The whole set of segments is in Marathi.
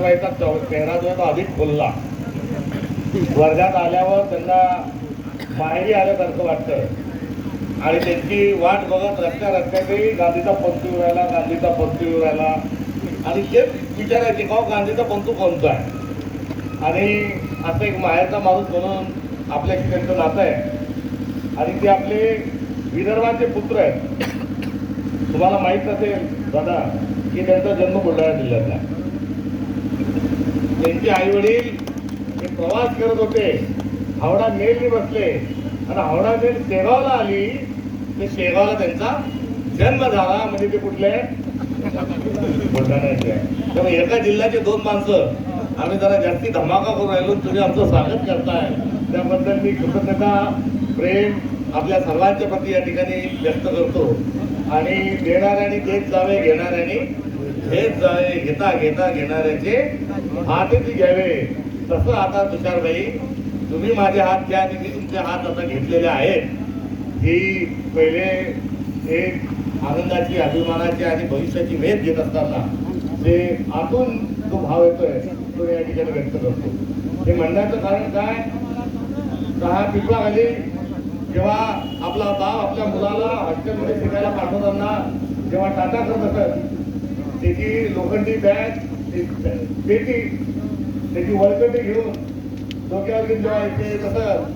बाईचा चेहरा जो आहे तो अधिक खुलला. वर्गात आल्यावर त्यांना माहेरी आल्यासारखं वाटतं. आणि त्यांची वाट बघत रस्त्या रस्त्यातही गांधीचा पंतू राहिला गांधीचा पंतू राहिला आणि तेच विचारायचे का गांधीचा पंतू कोणता आहे? आणि असं एक माहेरचा माणूस म्हणून आपल्याशी त्यांचं नातं आहे. आणि ते आपले विदर्भाचे पुत्र आहेत. तुम्हाला माहीत असेल दादा की त्यांचा जन्म बुलढाणा जिल्ह्यातला आहे. त्यांचे आई वडील हे प्रवास करत होते. हावडा मेलने बसले. आणि हावडा मेल शेगावला आली. ते शेगावला त्यांचा जन्म झाला. म्हणजे ते कुठले? बुलढाण्याचे. एका जिल्ह्याचे दोन माणसं. आम्ही जरा जास्ती धमाका करून राहिलो. तुम्ही आमचं स्वागत करताय. त्याबद्दल मी कृतज्ञता प्रेम आपल्या सर्वांच्या प्रती या ठिकाणी व्यक्त करतो. आणि देणाऱ्याने देत जावे घेणाऱ्याने हेच जावे घेता घेता घेणाऱ्याचे हातच घ्यावे. तसं आता तुषारबाई तुम्ही माझे हात घ्या आणि मी तुमचे हात आता घेतलेले आहेत. ही पहिले एक आनंदाची अभिमानाची आणि भविष्याची वेध घेत असताना जे आतून जो भाव येतोय तो या ठिकाणी व्यक्त करतो. हे म्हणण्याचं कारण काय? सहा पिपळा खाली जेव्हा आपला बाप आपल्या मुलाला हॉस्टेलमध्ये शिकायला पाठवताना जेव्हा टाटा करत असत त्याची लोखंडी बॅग पेटी त्याची वळकटी घेऊन डोक्यावर घेऊन जेव्हा येते तसं.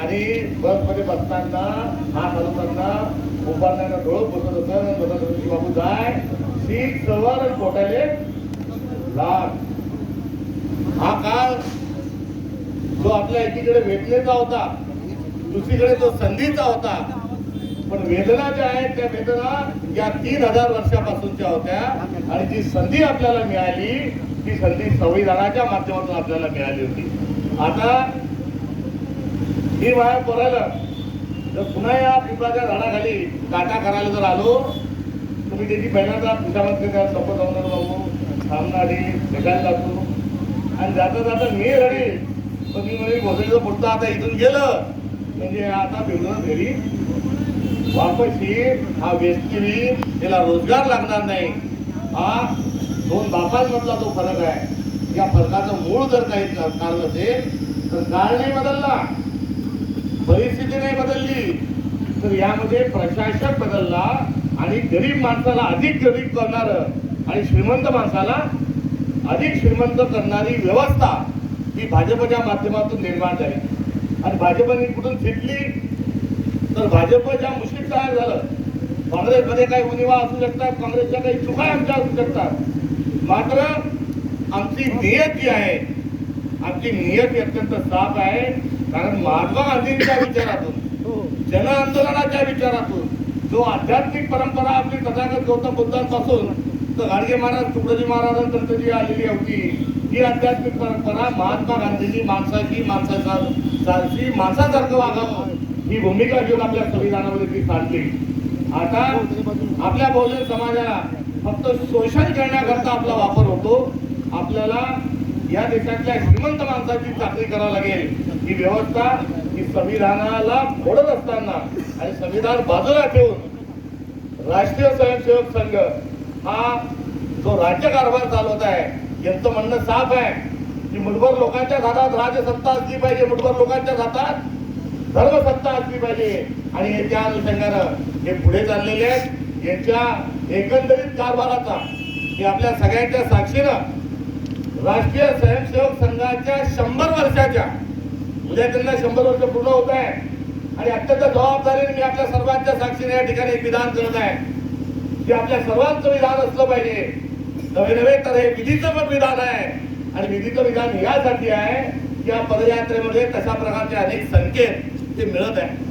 आणि बसमध्ये बसताना हात हलवताना उभारण्याचा डोळं बसत असत बसत बाबू जाय. सीट सवर आणि पोटाले लाग हा काळ जो आपल्या एकीकडे वेदनेचा होता दुसरीकडे तो संधीचा होता. पण वेदना ज्या आहेत त्या वेदना या तीन हजार वर्षापासूनच्या होत्या. आणि जी संधी आपल्याला मिळाली ती संधी संविधानाच्या माध्यमातून आपल्याला मिळाली होती. आता ती माया परायला जर पुन्हा या पिंपळाच्या झाडाखाली काटा करायला जर आलो तुम्ही त्याची पहिल्यांदा पुढच्यामध्ये त्या सोबत जाऊन बाबू. थांबणारी भेटायला जातो. आणि जाता जाता मी रडी पण मी म्हणजे भोसडीचं पुढचं आता इथून गेलं. म्हणजे आता फिरून घरी वापस येईल हा व्यक्ती त्याला रोजगार लागणार नाही. हा दोन बापांमधला तो फरक आहे. या फरकाचं मूळ जर काही कारण असेल तर काळ नाही बदलला. परिस्थिती नाही बदलली. तर यामध्ये प्रशासक बदलला आणि गरीब माणसाला अधिक गरीब करणार आणि श्रीमंत माणसाला अधिक श्रीमंत करणारी व्यवस्था ही भाजपच्या माध्यमातून निर्माण झाली. आणि भाजपने कुठून फिरली? तर भाजपच्या मुश्किल तयार झालं काँग्रेसमध्ये काही उणिवा असू शकतात काँग्रेसच्या काही चुका आमच्या असू शकतात. मात्र आमची नियत जी आहे आमची नियत ही अत्यंत साफ आहे. कारण महात्मा गांधींच्या विचारातून जन आंदोलनाच्या विचारातून जो आध्यात्मिक परंपरा आपली तथागत गौतम बुद्धांपासून तर गाडगे महाराज तुकडोजी महाराजांपर्यंत जी आलेली होती ही आध्यात्मिक परंपरा महात्मा गांधींनी माणसाची माणसाचा सारखी माणसासारखं वागावं. ही भूमिका घेऊन आपल्या संविधानामध्ये ती सांगली आता आपल्या बहुजन समाजाला फक्त शोषण करण्याकरता आपला वापर होतो. आपल्याला या देशातल्या श्रीमंत माणसाची चाकरी करावी लागेल. ही व्यवस्था ही संविधानाला फोडत असताना आणि संविधान बाजूला ठेवून राष्ट्रीय स्वयंसेवक संघ हा जो राज्यकारभार चालवत आहे यांचं म्हणणं साफ आहे की मुठभर लोकांच्या हातात राजसत्ता असली पाहिजे मुठभर लोकांच्या हातात सर्व सत्ता असली पाहिजे आणि हे त्या अनुषंगानं हे पुढे चाललेले आहेत. यांच्या एकंदरीत कारभाराचा की आपल्या सगळ्यांच्या साक्षीनं राष्ट्रीय स्वयंसेवक संघाच्या शंभर वर्षाच्या उद्या त्यांना शंभर वर्ष पूर्ण होत आहे. आणि अत्यंत जबाबदारीने मी आपल्या सर्वांच्या साक्षीने या ठिकाणी एक विधान करत आहे. की आपल्या सर्वांचं विधान असलं पाहिजे. नवे नव्हे तर हे विधीचं पण विधान आहे. आणि विधीचं विधान यासाठी आहे की या पदयात्रेमध्ये तशा प्रकारचे अनेक संकेत ते मिळत आहे.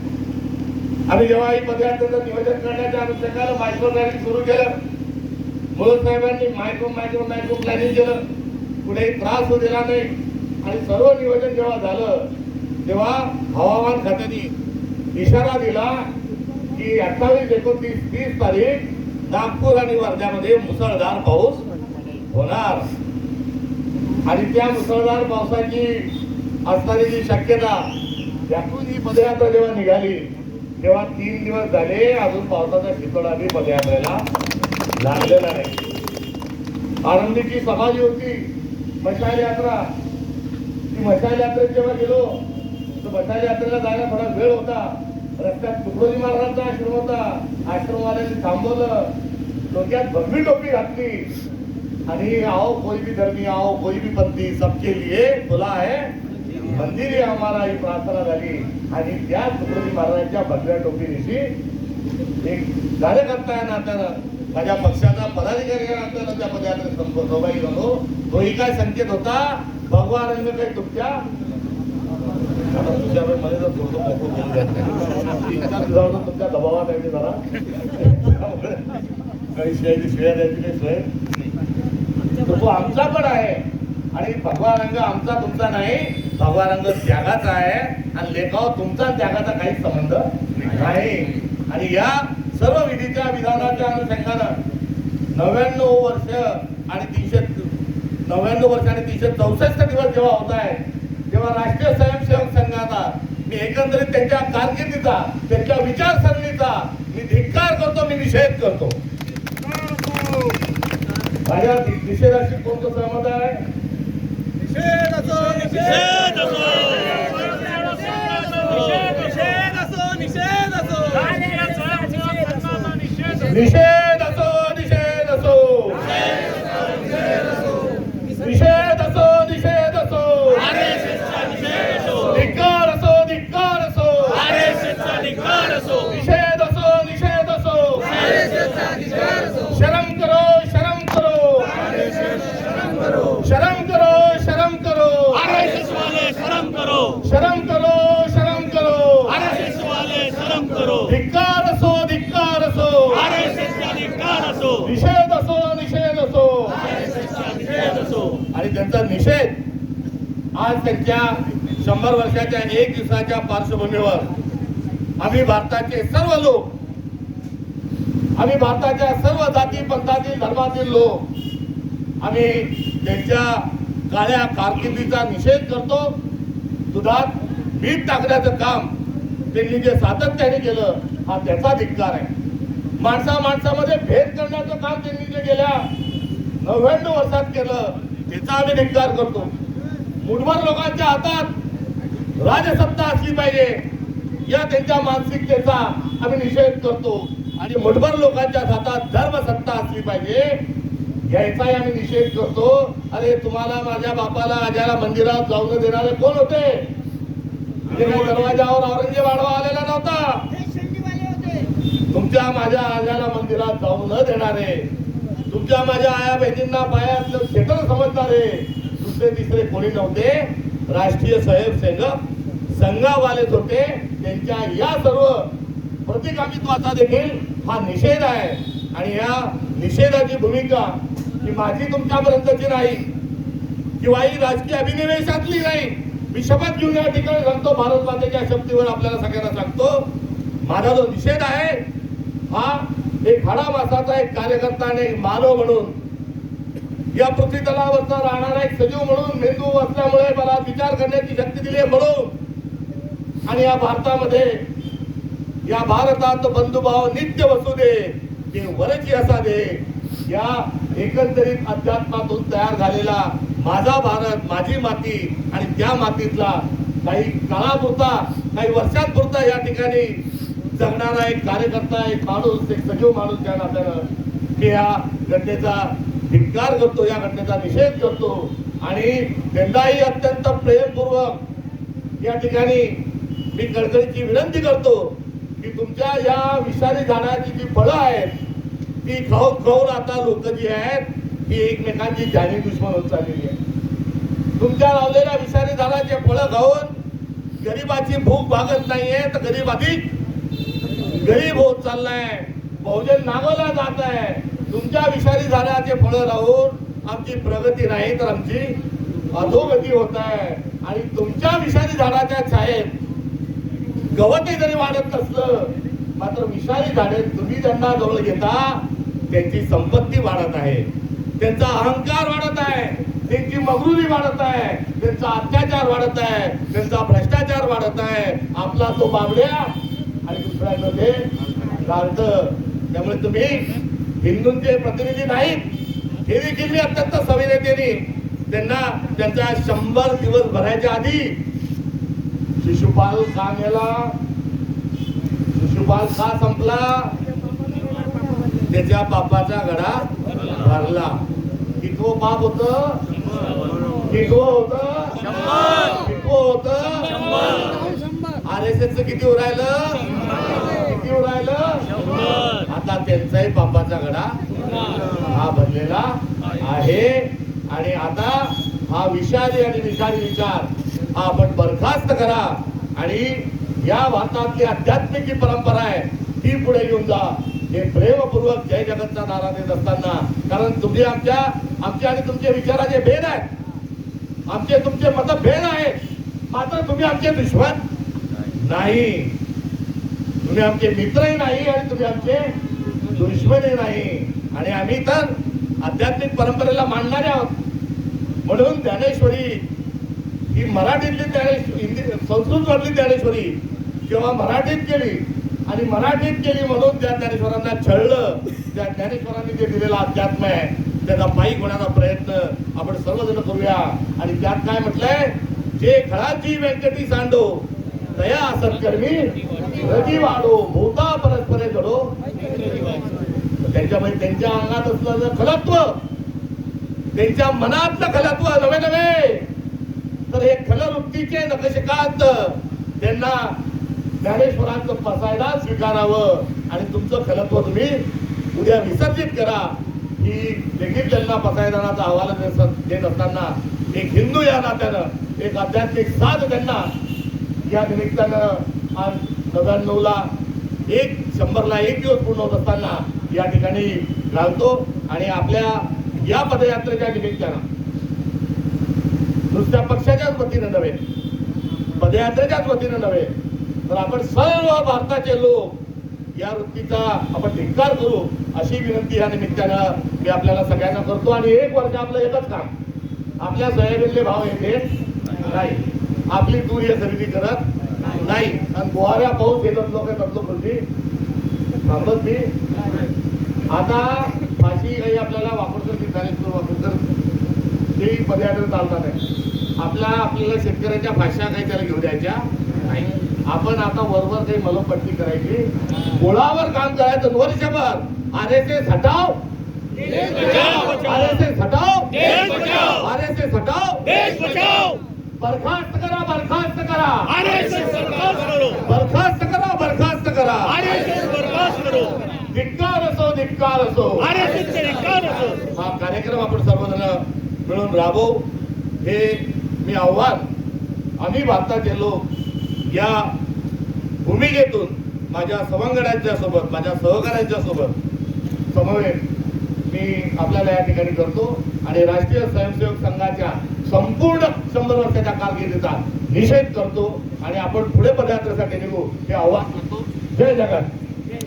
आम्ही जेव्हा ही पदयात्रेचं नियोजन करण्याच्या अनुषंगानं मायक्रो प्लॅनिंग सुरू केलं. मुळत साहेबांनी मायक्रो मायक्रो मायक्रो प्लॅनिंग केलं. कुठेही त्रास होऊ दिला नाही. आणि सर्व नियोजन जेव्हा झालं तेव्हा हवामान खात्याने इशारा दिला की अठ्ठावीस एकोणतीस तीस तारीख नागपूर आणि वर्ध्यामध्ये मुसळधार पाऊस होणार. आणि त्या मुसळधार पावसाची असणारी शक्यता त्यातून ही पदयात्रा जेव्हा निघाली तेव्हा तीन दिवस झाले अजून पावसाचा शितोडा बी पदयात्रेला लागलेला नाही. आनंदीची समाधी होती. मशाल यात्रा ती मशाल यात्रेत जेव्हा गेलो तर मशाल यात्रेला जायला थोडा वेळ होता. रस्त्यात तुकडोजी महाराजांचा आश्रम होता. आश्रमवाल्यांनी थांबवलं. डोक्यात भगवी टोपी घातली. आणि आओ कोई भी धर्मी आओ कोई भी पंथी सबके लिए खुला है मंदिर ही हमारा ही प्रार्थना झाली. आणि त्या तुकडोजी महाराजांच्या भगव्या टोपीनिशी एक कार्यकर्ता आहे नात्यानं माझ्या पक्षाचा पदाधिकारी नात्यानं त्या पदाधिकारी सहभागी झालो तोही काय संकेत होता? भगवा रंग काही तुमच्या? तुझ्यावर मध्ये जर थोडं मोकळं बोलू नाही. तुझ्यावर तुमच्या दबावात आहे जरा. काही शिवायची शिव्या द्यायची काही सोय तो तो आमचा पण आहे. आणि भगवा रंग आमचा तुमचा नाही. भगवा रंग त्यागाचा आहे. आणि लेखावर तुमचा त्यागाचा काही संबंध नाही. आणि या सर्व विधीच्या विधानाच्या अनुषंगानं नव्याण्णव वर्ष आणि तीनशे नव्याण्णव वर्ष आणि तीनशे चौसष्ट दिवस जेव्हा होत आहे तेव्हा राष्ट्रीय स्वयंसेवक संघाचा मी एकंदरीत त्यांच्या कारकिर्दीचा त्यांच्या विचारसरणीचा मी धिक्कार करतो मी निषेध करतो. माझ्या निषेधाशी कोणतं सहमत आहे? বিশেষ आज त्यांच्या शंभर वर्षाच्या एक दिवसाच्या पार्श्वभूमीवर आम्ही भारताचे सर्व लोक आम्ही भारताच्या सर्व जाती पंथातील धर्मातील लोक आम्ही त्यांच्या काळ्या कारकिर्दीचा निषेध करतो. दुधात मीठ टाकण्याचं काम त्यांनी जे सातत्याने केलं हा त्याचा धिक्कार आहे. माणसा माणसामध्ये भेद करण्याचं काम त्यांनी जे गेल्या नव्याण्णव वर्षात केलं त्याचा आम्ही धिक्कार करतो. मुठभर लोकांच्या हातात राजसत्ता असली पाहिजे. या त्यांच्या मानसिकतेचा आम्ही निषेध करतो. आणि मुठभर लोकांच्या हातात धर्मसत्ता असली पाहिजे याचाही आम्ही निषेध करतो. अरे तुम्हाला माझ्या बापाला आज्याला मंदिरात जाऊन देणारे कोण होते? म्हणजे दरवाजावर औरंगजेब आडवा आलेला नव्हता. तुमच्या माझ्या आज्याला मंदिरात जाऊ न देणारे. तुमच्या माझ्या आया बहिणींना पायातलं क्षेत्र समजणारे. दुसरे तिसरे कोणी नव्हते राष्ट्रीय स्वयंसेवक संघावालेच होते. त्यांच्या या सर्व प्रतिकामित्वाचा देखील हा निषेध आहे. आणि या निषेधाची भूमिका ही माझी तुमच्यापर्यंतची नाही किंवा ही राजकीय अभिनिवेशातली नाही. मी शपथ घेऊन या ठिकाणी सांगतो भारत मातेच्या शक्तीवर आपल्याला सगळ्यांना सांगतो. माझा जो निषेध आहे हा एक हाडा मासाचा एक कार्यकर्ता आणि एक मानव म्हणून या पृथ्वी तलावरचा राहणारा एक सजीव म्हणून मेंदू असल्यामुळे मला विचार करण्याची शक्ती दिली आहे म्हणून. आणि या भारतामध्ये या भारतात बंधुभाव नित्य वसू दे ते वरची असा दे या एकंदरीत अध्यात्मातून तयार झालेला माझा भारत माझी माती आणि त्या मातीतला काही काळापुरता काही वर्षांपुरता या ठिकाणी जगणारा एक कार्यकर्ता एक माणूस एक सजीव माणूस त्या नात्यानं. मी या घटनेचा धिक्कार करतो या घटनेचा निषेध करतो. आणि त्यांनाही अत्यंत प्रेमपूर्वक या ठिकाणी मी गडकरीची विनंती करतो की तुमच्या या विषारी झाडाची जी फळं आहेत ती खाऊ खाऊन आता लोक जी आहेत ती एकमेकांची जाणी दुश्मन होत चाललेली आहे तुमच्या लावलेल्या विषारी झाडाचे फळं खाऊन गरिबाची भूक भागत नाहीये तर गरीब अधिक गरीब होत चाललाय. बहुजन नागवला जात आहे. तुमच्या विषारी झाडाचे फळं राहून आमची प्रगती नाही तर आमची अधोगती होत आहे. आणि तुमच्या विषारी झाडाच्या छायेत गवतही जरी वाढत नसलं मात्र विषारी झाडे तुम्ही ज्यांना जवळ घेता त्यांची संपत्ती वाढत आहे. त्यांचा अहंकार वाढत आहे. त्यांची मगरुरी वाढत आहे. त्यांचा अत्याचार वाढत आहे. त्यांचा भ्रष्टाचार वाढत आहे. आपला तो बाबड्या आणि दुसऱ्याचं ते म्हणजे त्यामुळे तुम्ही हिंदूंचे प्रतिनिधी नाहीत. हे देखील मी अत्यंत सविनतेने त्यांना त्यांचा शंभर दिवस भरायच्या आधी शिशुपाल का गेला शिशुपाल का संपला. त्याच्या बापाचा गडा भरला. कितवं बाप होत. कितवं होत. कितवं होत. आर एस एस किती उरायलं? किती राहिलं आता त्यांचाही पापाचा गडा हा भरलेला आहे. आणि आता हा विषारी आणि विषारी विचार हा आपण बरखास्त करा. आणि या भारतातली आध्यात्मिक जी परंपरा आहे ती पुढे घेऊन जा. हे प्रेमपूर्वक जय जगतचा नारा देत असताना. कारण तुम्ही आमच्या आमच्या आणि तुमचे विचाराचे भेद आहेत. आमचे तुमचे मतभेद आहेत. मात्र तुम्ही आमचे दुश्मन नाही. तुम्ही आमचे मित्रही नाही आणि तुम्ही आमचे दुश्मनही नाही. आणि आम्ही तर आध्यात्मिक परंपरेला मानणारे आहोत. म्हणून ज्ञानेश्वरी ही मराठीतली ज्ञानेश्वरी हिंदी संस्कृतमधली ज्ञानेश्वरी जेव्हा मराठीत केली आणि मराठीत केली म्हणून त्या ज्ञानेश्वरांना छळलं त्या ज्ञानेश्वरांनी जे दिलेला अध्यात्म आहे त्याचा पायी होण्याचा प्रयत्न आपण सर्वजण करूया. आणि त्यात काय म्हटलंय? जे खळाची व्यंकटी सांडो दया सत्कर्मी रजी वाढो भूता परस्परे घडो त्यांच्यामध्ये त्यांच्या अंगात असलेलं खलत्व त्यांच्या मनातलं खलत्व नवे नव्हे तर हे खलवृत्तीचे नकशकांत त्यांना ज्ञानेश्वरांचं पसायला स्वीकारावं. आणि तुमचं खलत्व तुम्ही उद्या विसर्जित करा. ही देखील त्यांना पसायदानाचा अहवाल देत असताना एक हिंदू या नात्यानं एक आध्यात्मिक साध त्यांना या निमित्तानं आज नव्याण्णवला एक शंभरला एक दिवस पूर्ण होत असताना या ठिकाणी घालतो आणि आपल्या या पदयात्रेच्या निमित्तानं नुसत्या पक्षाच्याच वतीनं नव्हे पदयात्रेच्याच वतीनं नव्हे तर आपण सर्व भारताचे लोक या वृत्तीचा आपण धिक्कार करू अशी विनंती या निमित्तानं मी आपल्याला सगळ्यांना करतो. आणि एक वर्ष आपलं एकच काम आपल्या सोयाबीनले भाव येते नाही आपली दूर हे खरेदी करत नाही आणि बुहाऱ्या पाऊस येत असलो काय तसलो कृती थांबत मी आता फाशी काही आपल्याला वापरकर ज्ञानेश्वर वापरकर ते पदयात्रा चालतात. आहे आपल्या आपल्याला शेतकऱ्याच्या भाषा काही त्याला घेऊ द्यायच्या नाही. आपण आता वरवर काही मलमपट्टी करायची. गोळावर काम करायचं वर्षभर आर एस एस हटाव. आर एस एस हटाव. आर एस एस हटाव. बरखास्त करा बरखास्त करा. आरएसएस बर्खास्त करो. बरखास्त करा बरखास्त करा. आरएसएस बर्खास्त करो. धिक्कार असो धिक्कार असो. आरएसएस धिक्कार असो. हा कार्यक्रम आपण सर्वजण मिळून राबवू. हे मी आव्हान आम्ही भारताचे लोक या भूमिकेतून माझ्या सवंगड्यांच्या सोबत माझ्या सहकाऱ्यांच्या सोबत समवेत मी आपल्याला या ठिकाणी करतो. आणि राष्ट्रीय स्वयंसेवक संघाच्या संपूर्ण शंभर वर्षाच्या कारकिर्दीचा निषेध करतो आणि आपण पुढे पदयात्रेसाठी निघू हे आव्हान करतो. जय जगत